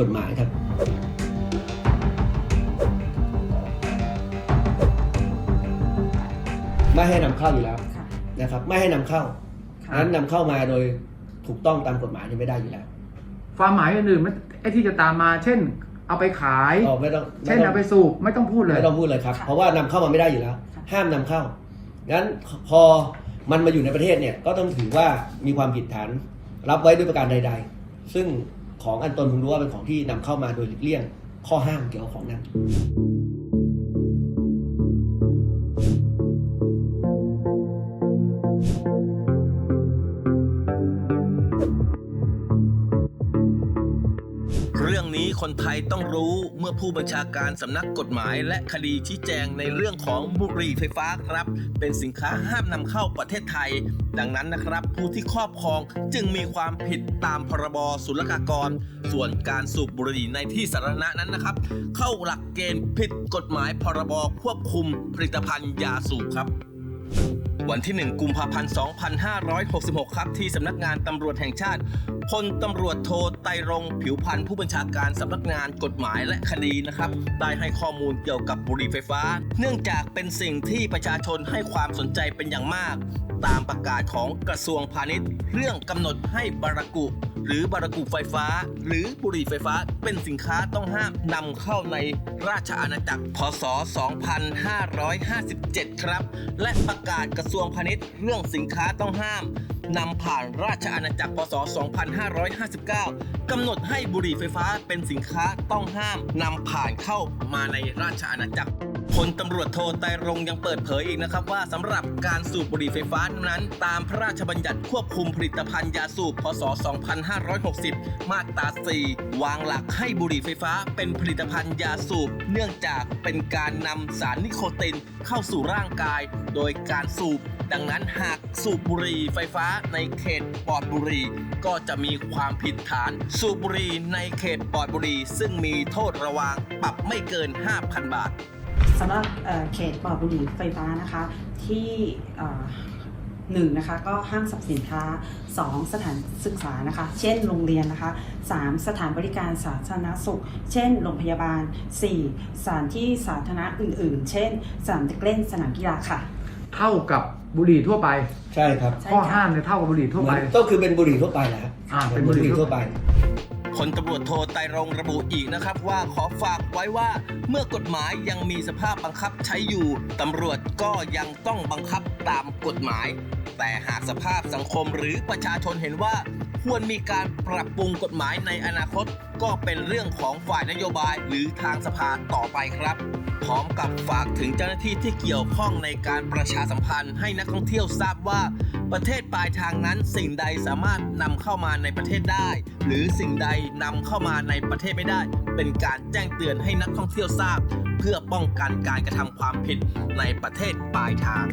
กฎหมายครับไม่ให้นำเข้าอยู่แล้วค่ะนะครับ ไม่ให้นำเข้าค่ะนั้นนำเข้ามาโดยถูกต้องตามกฎหมายนี่ไม่ได้อยู่แล้ว ความหมายอื่นๆมันไอ้ที่จะตามมา เช่น เอาไปขายอ๋อไม่ต้องเช่นไม่ต้เอาองไปสูบไม่ต้องพูดเลยไม่ต้องพูดเลยครับค่ะเพราะว่านำเข้ามาไม่ได้อยู่แล้วค่ะห้ามนำเข้างั้นพอมันมาอยู่ในประเทศเนี่ยก็ต้องถือว่ามีความผิดฐานรับไว้ด้วยประการใด ๆ ซึ่ง ของอันตนผมรู้ว่าเป็นของที่นำเข้ามาโดยหลีกเลี่ยงข้อห้ามเกี่ยวกับของนั้น เรื่องนี้คนไทยต้องรู้เมื่อผู้บัญชาการสำนักกฎหมาย และคดีชี้แจงในเรื่องของบุหรี่ไฟฟ้าครับ เป็นสินค้าห้ามนำเข้าประเทศไทย ดังนั้นนะครับ ผู้ที่ครอบครองจึงมีความผิดตามพรบศุลกากร ส่วนการสูบบุหรี่ในที่สาธารณะนั้นนะครับ เข้าหลักเกณฑ์ผิดกฎหมายพรบควบคุมผลิตภัณฑ์ยาสูบครับ วันที่ 1 กุมภาพันธ์ 2566 ครับ ที่สำนักงานตำรวจแห่งชาติพลตำรวจโทไตรรงผิวพันธ์ผู้บัญชาการสำนักงานกฎหมายและคดีนะครับ ได้ให้ข้อมูลเกี่ยวกับบุหรี่ไฟฟ้า เนื่องจากเป็นสิ่งที่ประชาชนให้ความสนใจเป็นอย่างมาก ตามประกาศของกระทรวงพาณิชย์ เรื่องกำหนดให้บารากุ หรือบารากุไฟฟ้า หรือบุหรี่ไฟฟ้าเป็นสินค้าต้องห้ามนำเข้าในราชอาณาจักรพศ 2557 ครับ และประกาศกระทรวงพาณิชย์ เรื่องสินค้าต้องห้ามนำผ่านราชอาณาจักร พศ 2559 กำหนดให้บุหรี่ไฟฟ้าเป็นสินค้าต้องห้ามนำผ่านเข้ามาในราชอาณาจักร พลตำรวจโทไตรรงยังเปิดเผยอีกนะครับว่าสำหรับการสูบบุหรี่ไฟฟ้านั้น ตามพระราชบัญญัติควบคุมผลิตภัณฑ์ยาสูบ พศ 2560 มาตรา 4 วางหลักให้บุหรี่ไฟฟ้าเป็นผลิตภัณฑ์ยาสูบ เนื่องจากเป็นการนำสารนิโคตินเข้าสู่ร่างกาย โดยการสูบดังนั้นหากสูบบุหรี่ไฟฟ้าในเขตปลอดบุหรี่ก็จะมีความผิดฐาน สูบบุหรี่ในเขตปลอดบุหรี่ซึ่งมีโทษระวางปรับไม่เกิน 5,000 บาท สำหรับเอ่อเขตปลอดบุหรี่ไฟฟ้านะคะที่เอ่อหนึ่งนะคะก็ห้างสรรพสินค้า 2 สถานศึกษานะคะ เช่นโรงเรียนนะคะ 3 สถานบริการสาธารณสุข เช่นโรงพยาบาล 4 สถานที่สาธารณะอื่น ๆ เช่นสนามเด็กเล่นสนามกีฬาค่ะ เท่ากับบุหรี่ทั่วไปใช่ครับใช่ข้อค่ะห้ามเนี่ยเท่ากับบุหรี่ทั่วไปมันก็คือเป็นบุหรี่ทั่วไปแหละครับอ่าเป็นบุหรี่บุหรี่ทั่ทั่ววไปไป พลตำรวจโทไตรรงระบุอีกนะครับว่าขอฝากไว้ว่าเมื่อกฎหมายยังมีสภาพบังคับใช้อยู่ตำรวจก็ยังต้องบังคับตามกฎหมาย แต่หากสภาพสังคมหรือประชาชนเห็นว่า ควรมีการปรับปรุงกฎหมายในอนาคต ก็เป็นเรื่องของฝ่ายนโยบายหรือทางสภาต่อไปครับ พร้อมกับฝากถึงเจ้าหน้าที่ที่เกี่ยวข้องในการประชาสัมพันธ์ให้นักท่องเที่ยวทราบว่า ประเทศปลายทางนั้นสิ่งใดสามารถนำเข้ามาในประเทศได้ หรือสิ่งใดนำเข้ามาในประเทศไม่ได้ เป็นการแจ้งเตือนให้นักท่องเที่ยวทราบ เพื่อป้องกันการกระทำความผิดในประเทศปลายทาง